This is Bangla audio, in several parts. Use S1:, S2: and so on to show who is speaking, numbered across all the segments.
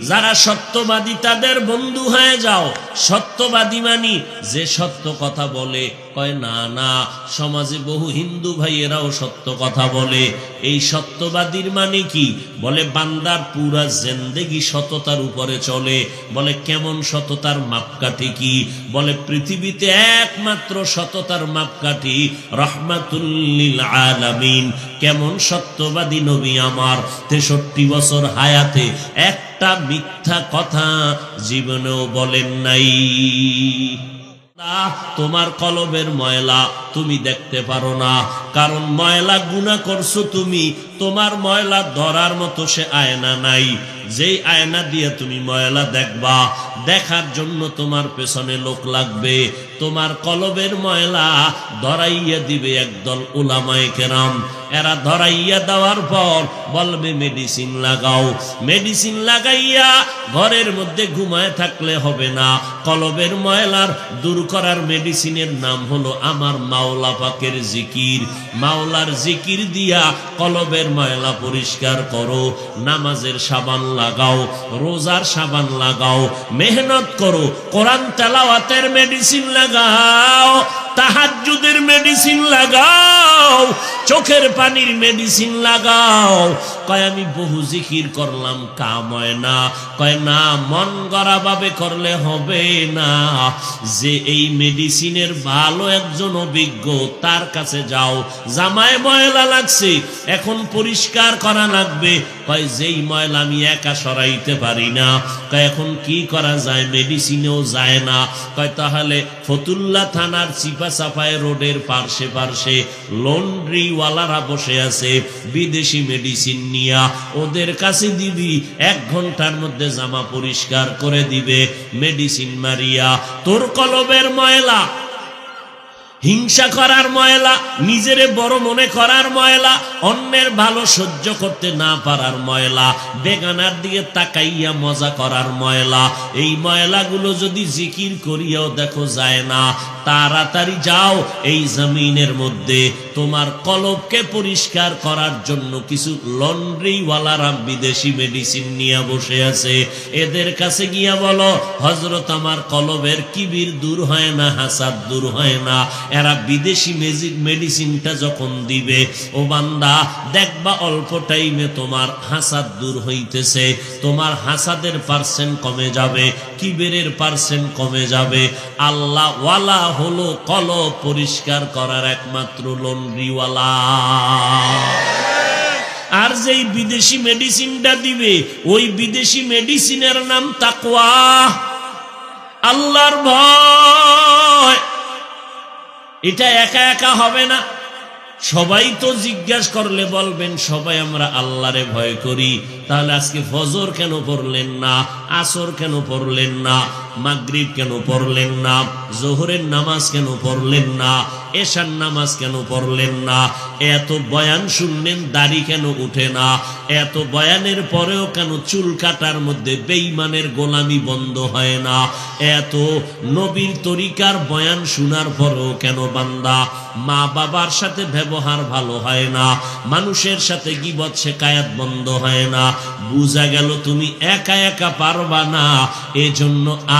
S1: যারা সত্যবাদী তাদের বন্ধু হয়ে যাও। সত্যবাদী মানি, যে সত্য কথা বলে, কয় না না, সমাজে বহু হিন্দু ভাইয়েরাও সত্য কথা বলে। এই সত্যবাদীর মানে কি? বলে বান্দার পুরা জেন্দেগি সততার উপরে চলে। বলে কেমন সততার মাপকাঠি কি? বলে পৃথিবীতে একমাত্র সততার মাপকাঠি রহমাতুল্লিল আলামিন। কেমন সত্যবাদী নবী আমার? তেষট্টি বছর হায়াতে একটা মিথ্যা কথা জীবনেও বলেন নাই। তোমার কলবের ময়লা তুমি দেখতে পারো না, কারণ ময়লা গুণা করছ তুমি, তোমার ময়লা ধরার মতো সে আয়না নাই। যেই আয়না দিয়ে তুমি ময়লা দেখবা, দেখার জন্য তোমার পেছনে লোক লাগবে। তোমার কলবের ময়লা ধরাইয়া দিবে একদল উলামায়ে কেরাম। এরা ধরাইয়া দেওয়ার পর বলবে, মেডিসিন লাগাও। মেডিসিন লাগাইয়া ঘরের মধ্যে ঘুমায় থাকলে হবে না। কলবের ময়লার দূর করার মেডিসিনের নাম হলো আমার মাওলা পাকের জিকির। মাওলার জিকির দিয়া কলবের ময়লা পরিষ্কার করো। নামাজের সাবান লাগাও রোজার সাবান লাগাও মেহনত করো কোরআন তেলাওয়াতের মেডিসিন লাগাও। তাহাজ্জুদের মেডিসিন লাগাও, চোখের পানির মেডিসিন লাগাও। কয়, আমি বহু জিকির করলাম, কাম হয় না। কয়, না, মন গড়া ভাবে করলে হবে না। যে এই মেডিসিনের ভালো একজন অভিজ্ঞ, তার কাছে যাও। জামায় ময়লা লাগছে, এখন পরিষ্কার করা লাগবে। কয়, যেই ময়লা আমি একা সরাইতে পারি না। কয়, এখন কি করা যায়? মেডিসিনেও যায় না। কয়, তাহলে ফতুল্লা থানার চিপা চাপায় রোডের পার্শ্বে পার্শ্বে লন্ড্রিওয়ালারা বসে আছে, বিদেশি মেডিসিন নিয়া। ওদের কাছে দিবি, এক ঘণ্টার মধ্যে জামা পরিষ্কার করে দিবে মেডিসিন মারিয়া। তোর কলবের ময়লা হিংসা করার ময়লা, নিজেরে বড় মনে করার ময়লা, অন্যের ভালো সহ্য করতে না পারার ময়লা, বেগানার দিকে তাকাইয়া মজা করার ময়লা। এই ময়লাগুলো যদি জিকির করিয়াও দেখো যায় না, তাড়াতাড়ি যাও এই জমিনের মধ্যে। তোমার কলবকে পরিষ্কার করার জন্য কিছু লন্ড্রিওয়ালারা বিদেশি মেডিসিন নিয়ে বসে আছে। এদের কাছে গিয়া বলো হজরত আমার কলবের কিবির দূর হয় না, হাসাদ দূর হয় না এরা বিদেশি মেডিসিনটা যখন দিবে, ও বান্দা, দেখবা অল্প টাইমে তোমার হাসাদ দূর হইতেছে। তোমার হাসাদের পার্সেন্ট কমে যাবে, কিবেরের পার্সেন্ট কমে যাবে। আল্লাহ ওয়ালা হলো কল পরিষ্কার করার একমাত্র লন্ড্রিওয়ালা। আর যেই বিদেশি মেডিসিনটা দিবে, ওই বিদেশি মেডিসিনের নাম তাকওয়া। আল্লাহর ভয়। এটা একা একা হবে না। সবাই তো জিজ্ঞাস করলে বলবেন, সবাই আমরা আল্লাহরে ভয় করি। তাহলে আজকে ফজর কেন পড়লেন না, আসর কেন পড়লেন না? মাগরিব কেন পড়লেন না? জোহরের নামাজ কেন পড়লেন না? এশার নামাজ কেন পড়লেন না? এত বয়ান শুনলেন, দাড়ি কেন উঠে না? এত বয়ানের পরেও কেন চুল কাটার মধ্যে বেইমানের গোলামি বন্ধ হয় না? এত নবীর তরিকার বয়ান শোনার পরেও কেন বান্দা? মা বাবার সাথে ব্যবহার ভালো হয় না। মানুষের সাথে গিবত শেখায়াত বন্ধ হয় না। বুঝা গেল তুমি একা একা পারবা না। এজন্য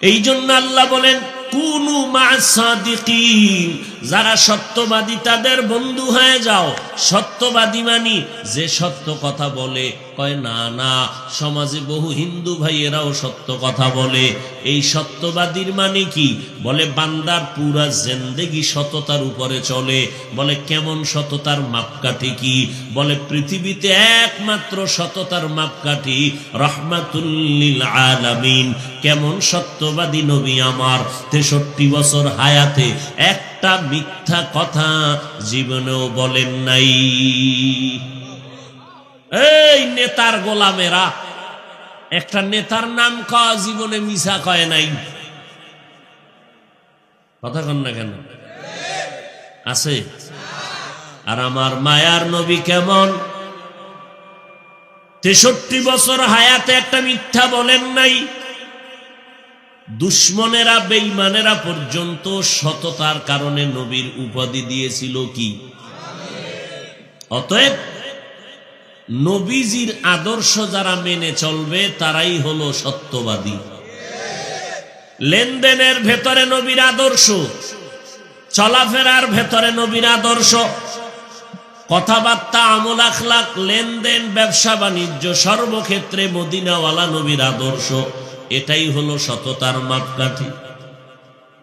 S1: এই জন্য আল্লাহ বলেন কুনু মা সাদিকিন যারা সত্যবাদী তাদের বন্ধু হয়ে যাও। সত্যবাদী মানি, যে সত্য কথা বলে, কয়, না না, সমাজে বহু হিন্দু ভাইয়েরাও সত্য কথা বলে। এই সত্যবাদীর মানে কি? বলে, বান্দার পুরা জেন্দেগি সততার উপরে চলে। বলে, কেমন সততার মাপকাঠি কি? বলে, পৃথিবীতে একমাত্র সততার মাপকাঠি রহমাতুল্লিল আলামিন। কেমন সত্যবাদী নবী আমার। তেষট্টি বছর হায়াতে একটা মিথ্যা কথা জীবনেও বলেন নাই। এই নেতার গোলামেরা, একটা নেতার নাম কওয়া জীবনে মিশা কয় নাই। কথা কন না কেন? আছে? আর আমার মায়ার নবী কেমন? তেষট্টি বছর হায়াতে একটা মিথ্যা বলেন নাই। দুশ্মনেরা বেইমানেরা পর্যন্ত সততার কারণে নবীর উপাধি দিয়েছিল কি? অতএব নবীজির আদর্শ যারা মেনে চলবে, তারাই হলো সত্যবাদী। লেনদেনের ভেতরে নবীর আদর্শ, চলাফেরার ভেতরে নবীর আদর্শ, কথাবার্তা, আমল আখলাক, লেনদেন, ব্যবসা বাণিজ্য, সর্বক্ষেত্রে মদিনাওয়ালা নবীর আদর্শ। এটাই হলো সততার মাপকাঠি।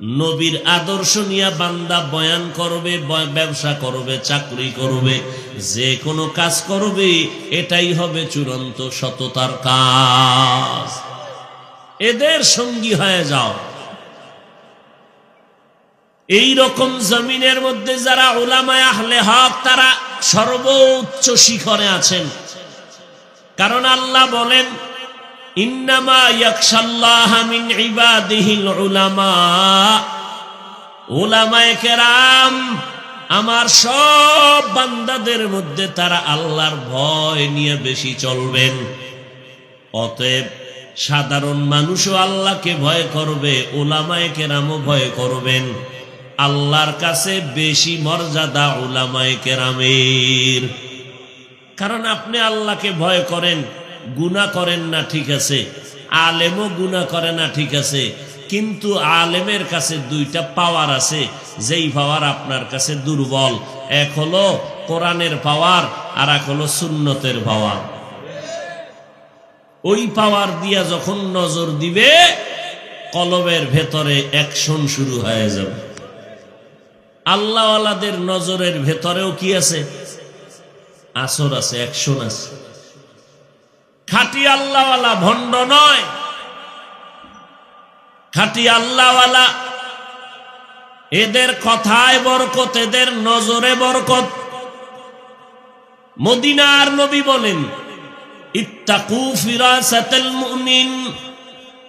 S1: নবীর আদর্শ নিয়ে বান্দা বয়ান করবে ব্যবসা করবে, চাকরি করবে, যে কোনো কাজ করবে, এটাই হবে চূড়ান্ত সততার কাজ। এদের সঙ্গী হয়ে যাও। এই রকম জমিনের মধ্যে যারা ওলামায় আহলে হক, তারা সর্বোচ্চ শিখরে আছেন। কারণ আল্লাহ বলেন ইন্নামা ইয়াকশাল্লাহ উলামায়ে কেরাম, আমার সব বান্দাদের মধ্যে তারা আল্লাহর ভয় নিয়ে বেশি চলবেন। অতএব সাধারণ মানুষও আল্লাহকে ভয় করবে ওলামায়ে কেরামও ভয় করবেন। আল্লাহর কাছে বেশি মর্যাদা ওলামায়ে কেরামের। কারণ আপনি আল্লাহকে ভয় করেন গুণা করেন না, ঠিক আছে। আলেমও গুণা করে না, ঠিক আছে। কিন্তু আলেমের কাছে দুইটা পাওয়ার আছে, যেই পাওয়ার আপনার কাছে দুর্বল। এক হলো কোরআনের পাওয়ার আর এক হলো সুন্নতের পাওয়ার ওই পাওয়ার দিয়া যখন নজর দিবে, কলবের ভেতরে অ্যাকশন শুরু হয়ে যাবে। আল্লাহওয়ালাদের নজরের ভেতরেও কি আছে? আসর আছে অ্যাকশন আছে। খাটি আল্লাহওয়ালা ভণ্ড নয়। খাটি আল্লাহওয়ালা এদের কথায় বরকত, এদের নজরে বরকত। মদিনার নবী বলেন, ইত্তাকু ফিরাসাতাল মুমিন,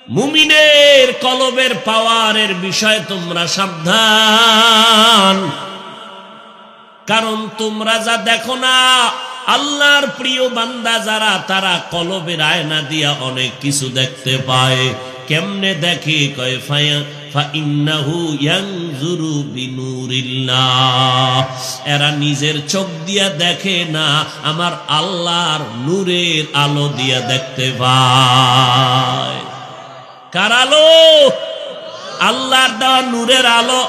S1: মুমিনের কলবের পাওয়ারের বিষয় তোমরা সাবধান। কারণ তোমরা যা দেখো না আল্লাহর প্রিয় বান্দা যারা, তারা কলবের আয়না দিয়া অনেক কিছু দেখতে পায়। কেমনে দেখে? কয়, ফায়া এরা নিজের চোখ দিয়া দেখে না, আমার আল্লাহর নূরের আলো দিয়া দেখতে পায়। কার আলো? আল্লাহর দেওয়া নূরের আলো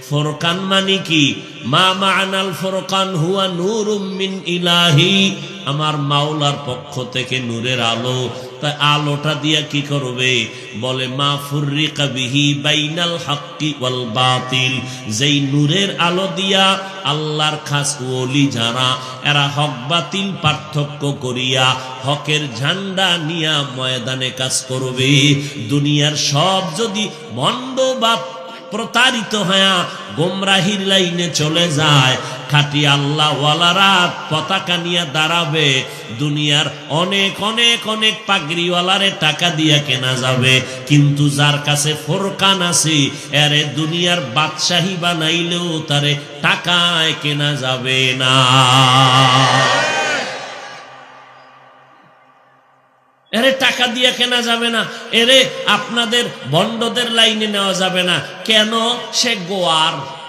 S1: ফোরকান মানে কি? মা মানাল ফোরকান হুয়া নূর মিন ইলাহি। আমার মাওলার পক্ষ থেকে নূরের আলো। তাই আলোটা দিয়া কি করবে? বলে, মা ফুর্রিকা বিহি বাইনাল হাক্কি ওয়াল বাতিল। যেই নূরের আলো দিয়া আল্লাহর খাস ওলি যারা, এরা হক বাতিল পার্থক্য করিয়া হকের ঝান্ডা নিয়া ময়দানে কাজ করবে। দুনিয়ার সব যদি মন্দ বা প্রতারিত হয়া গোমরাহির লাইনে চলে যায়। খাটি আল্লাহ ওয়ালারা পতাকা নিয়ে দাঁড়াবে। দুনিয়ার অনেক অনেক অনেক পাগড়িওয়ালারে টাকা দিয়া কেনা যাবে। কিন্তু যার কাছে ফোরকান আছে, এরে দুনিয়ার বাদশাহী বানাইলেও তারে টাকায় কেনা যাবে না। দিয়ে কেনা যাবে না। এরে আপনাদের বন্ডদের লাইনে নেওয়া যাবে না। কেন? সে গোয়ার।